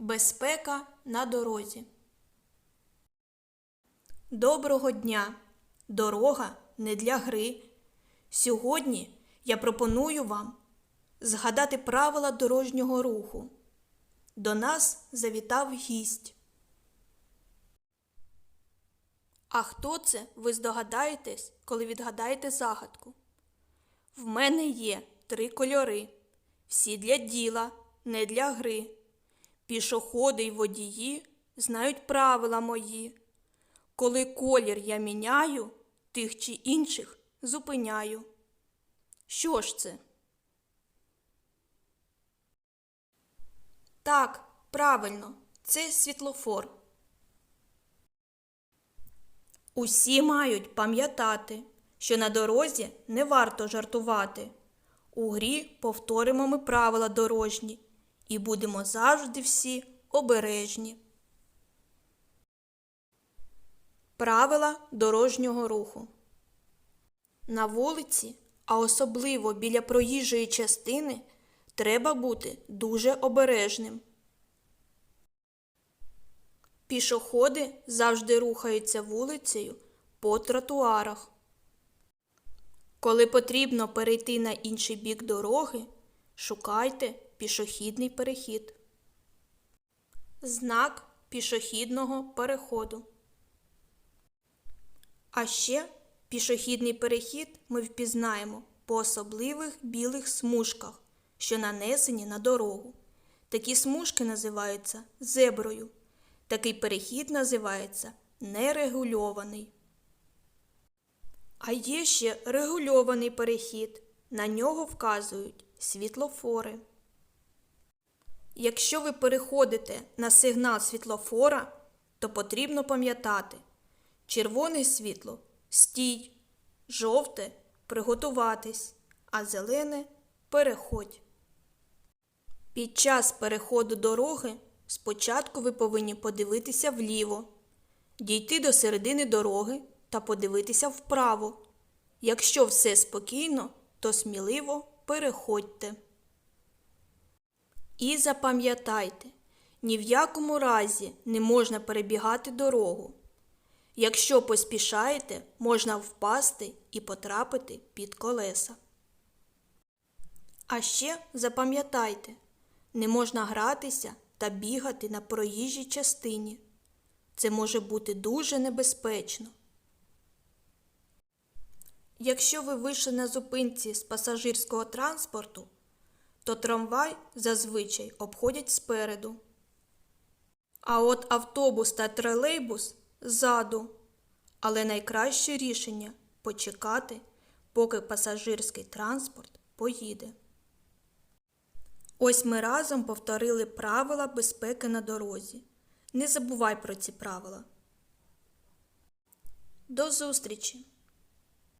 Безпека на дорозі. Доброго дня! Дорога не для гри. Сьогодні я пропоную вам згадати правила дорожнього руху. До нас завітав гість. А хто це, ви здогадаєтесь, коли відгадаєте загадку? В мене є три кольори. Всі для діла, не для гри. Пішоходи й водії знають правила мої. Коли колір я міняю, тих чи інших зупиняю. Що ж це? Так, правильно, це світлофор. Усі мають пам'ятати, що на дорозі не варто жартувати. У грі повторимо ми правила дорожні і будемо завжди всі обережні. Правила дорожнього руху. На вулиці, а особливо біля проїжджої частини, треба бути дуже обережним. Пішоходи завжди рухаються вулицею по тротуарах. Коли потрібно перейти на інший бік дороги, шукайте пішохідний перехід. Знак пішохідного переходу. А ще пішохідний перехід ми впізнаємо по особливих білих смужках, що нанесені на дорогу. Такі смужки називаються зеброю. Такий перехід називається нерегульований. А є ще регульований перехід. На нього вказують світлофори. Якщо ви переходите на сигнал світлофора, то потрібно пам'ятати червоне світло стій, жовте приготуватись, а зелене переходь. Під час переходу дороги спочатку ви повинні подивитися вліво, дійти до середини дороги та подивитися вправо. Якщо все спокійно, то сміливо переходьте. І запам'ятайте, ні в якому разі не можна перебігати дорогу. Якщо поспішаєте, можна впасти і потрапити під колеса. А ще запам'ятайте, не можна гратися та бігати на проїжджій частині. Це може бути дуже небезпечно. Якщо ви вийшли на зупинці з пасажирського транспорту, то трамвай зазвичай обходять спереду. А от автобус та тролейбус ззаду. Але найкраще рішення почекати, поки пасажирський транспорт поїде. Ось ми разом повторили правила безпеки на дорозі. Не забувай про ці правила. До зустрічі!